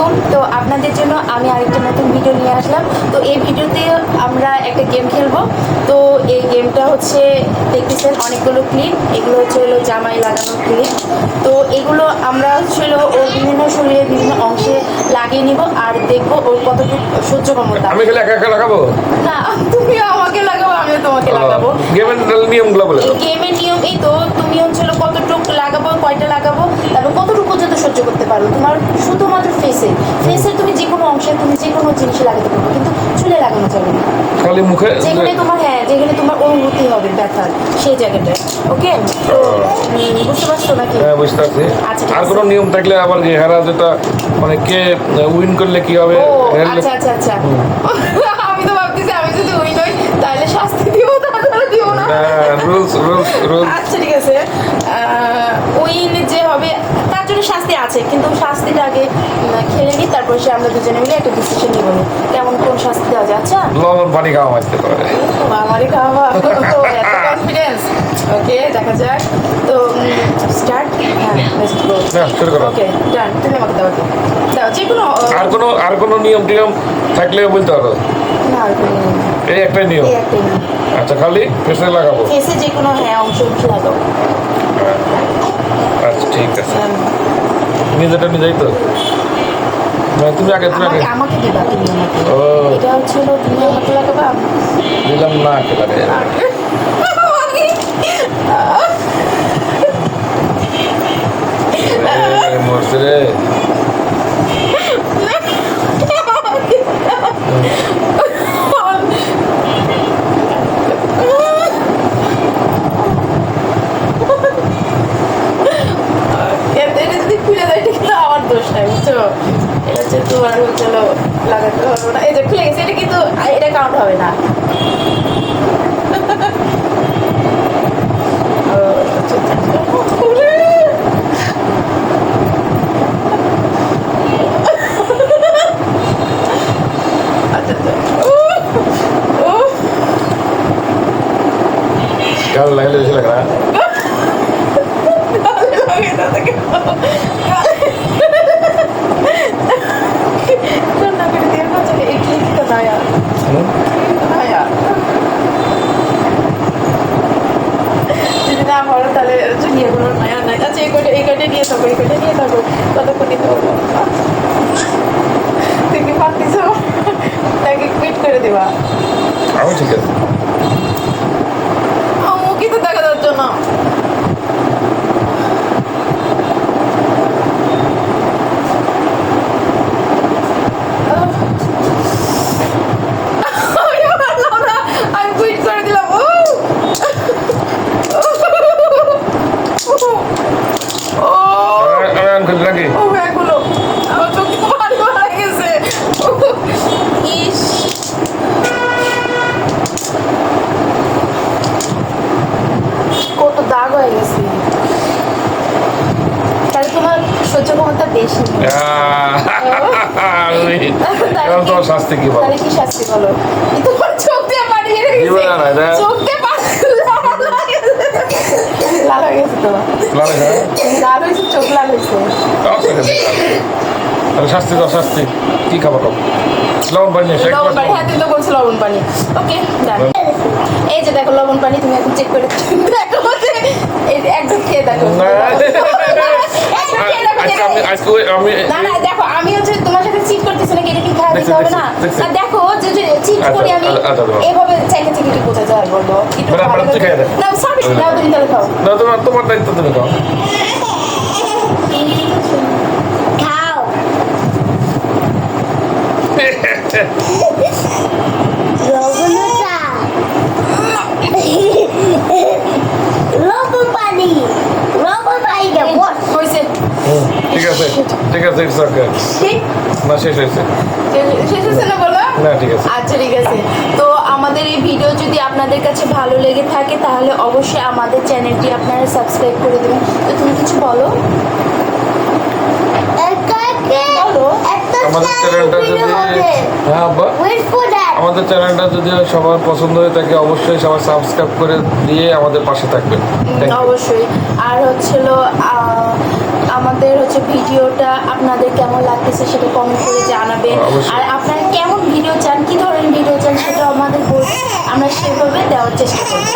আলাইকুম তো আপনাদের জন্য আমি আরেকটা নতুন ভিডিও নিয়ে আসলাম। তো এই ভিডিওতে আমরা একটা গেম খেলব। তো এই গেমটা হচ্ছে দেখতেছেন অনেকগুলো ক্লিপ এগুলো হচ্ছে হলো জামাই লাগানোর ক্লিপ তো এগুলো আমরা হচ্ছে হলো ওর বিভিন্ন শরীরের বিভিন্ন অংশে লাগিয়ে নিব আর দেখব ওর কতটুকু সহ্য ক্ষমতা। আমি খেলে একা একা লাগাবো? না তুমিও আমাকে লাগাবো আমিও তোমাকে লাগাবো। গেমের নিয়মগুলো বলে গেমের নিয়ম এই তো তুমি হচ্ছে কতটুকু লাগাবো কয়টা লাগাবো তারপর কতটুকু পর্যন্ত সহ্য করতে পারো। তোমার শুধুমাত্র ফেসে ফেসের তুমি যে কোনো অংশে তুমি যে কোনো জিনিসে লাগাতে পারবে কিন্তু চুলে লাগানো যাবে না। খালি মুখে যেখানে তোমার হ্যাঁ যেখানে তোমার অনুভূতি হবে ব্যথার সেই জায়গাটায়। ওকে তো বুঝতে পারছ নাকি? হ্যাঁ বুঝতে পারছি। আচ্ছা, আর কোনো নিয়ম থাকলে আবার যে হেরা যেটা মানে কে উইন করলে কি হবে? আচ্ছা আচ্ছা আচ্ছা। আমি তো ভাবতেছি আমি যদি উইন হই তাহলে শাস্তি দিব তাহলে দিব না। রুলস রুলস রুলস আচ্ছা ঠিক আছে উইন যে হবে তার জন্য শাস্তি আছে কিন্তু শাস্তিটা আগে খেলে নিই তারপর সে আমরা দুজনে মিলে একটা ডিসিশন নিব। কেমন কোন শাস্তি দেওয়া যায়? আচ্ছা? লবণ পানি খাওয়া মারতে পারে আমারই খাওয়া। তো এত কনফিডেন্স ওকে দেখা যাক। তো স্টার্ট হ্যাঁ গো শুরু করো। ওকে ডান তুমি আমাকে দাও? দাও যে কোনো আর কোনো আর কোনো নিয়ম টিয়ম থাকলে বলতে পারো। না আর কোনো এই একটাই নিয়ম। এই নিয়ম। আচ্ছা খালি ফেসে লাগাবো। ফেসে যে কোনো হ্যাঁ অংশ অংশ লাগাও। আচ্ছা ঠিক আছে। হ্যাঁ। নিজেটা নিজেই তো। তুমি আগে তুমি আগে। আমাকে আমাকে দিবা তুমি আমাকে। ও। এটা হচ্ছে তুমি আমাকে লাগাবা দিলাম না মরছে রে এটা যদি খুলে দেয় এটা কিন্তু আমার দোষ নাই বুঝছ এটা হচ্ছে তোমার হচ্ছে হলো লাগাতে হবে না এই যে খুলে গেছে এটা কিন্তু এটা কাউন্ট হবে না ও, আচ্ছা, আচ্ছা। ওরে! আচ্ছা, আচ্ছা। উহ! উহ! গাল লাগলে তাকে। রান্না করে দিয়ে বলছে, "এই clip টা নয়া, হুম? নয়া।" যদি না পারো তাহলে হচ্ছে নিয়ে কোনো নয়া নাই আচ্ছা এই কটা এই এই কটা নিয়ে কতক্ষণ নিতে পারব তুমি কি পারতিস তাকে কুইট করে দেবা। আমি ঠিক আছে। মুখে তো দেখা যাচ্ছে না। আমি পারলাম না। আমি কুইট করে দিলাম ও ও আমি- আমি আনতে নাকি ও ব্যাগগুলো আমার চোখ তো হয়ে গেছে। ইস। কত দাগ হয়ে গেছে। তাহলে তোমার সহ্য ক্ষমতা বেশি শাস্তি কি বলো? তাহলে কি শাস্তি বলো? এই তোমার চোখ দিয়ে এটা- চোখ দিয়ে। লাল হয়ে গেছে না? লাল হয়েছে চোখ লাল হয়েছে। অবশ্যই তাহলে শাস্তি দাও শাস্তি। কি খাব লবণ পানি লবণ পানি। হ্যাঁ তুমি তো বলছো লবণ পানি। ওকে ডান এই যে দেখো লবণ পানি তুমি এখন চেক করে দেখো একদম খেয়ে দেখো। আজকে আমি দেখো আমি হচ্ছে তোমার সাথে চিট করতেছি নাকি? এটা কি খাওয়া দিতে হবে না? দেখো চিট করি আমি। এভাবে চাইতে যায়। না তুমি তাহলে খাও। না তোমার তোমার দায়িত্ব তুমি খাও। ঠিক আছে ঠিক আছে ইটস ওকে না শেষ হয়েছে। শেষ হয়েছে না বলো? না ঠিক আছে। আচ্ছা ঠিক আছে। তো আমাদের এই ভিডিও যদি আপনাদের কাছে ভালো লেগে থাকে তাহলে অবশ্যই আমাদের চ্যানেলটি আপনারা সাবস্ক্রাইব করে দেবেন। তো তুমি কিছু বলো? বলো। আমাদের চ্যানেলটা যদি হ্যাঁ আব্বা। আমাদের চ্যানেলটা যদি সবার পছন্দ হয়ে থাকে অবশ্যই সবাই সাবস্ক্রাইব করে দিয়ে আমাদের পাশে থাকবেন। অবশ্যই। আর হচ্ছিল আহ, আমাদের হচ্ছে ভিডিওটা আপনাদের কেমন লাগতেছে সেটা কমেন্ট করে জানাবেন। আর আপনারা কেমন ভিডিও চান কি ধরনের ভিডিও চান সেটা আমাদের আমরা সেভাবে দেওয়ার চেষ্টা করব।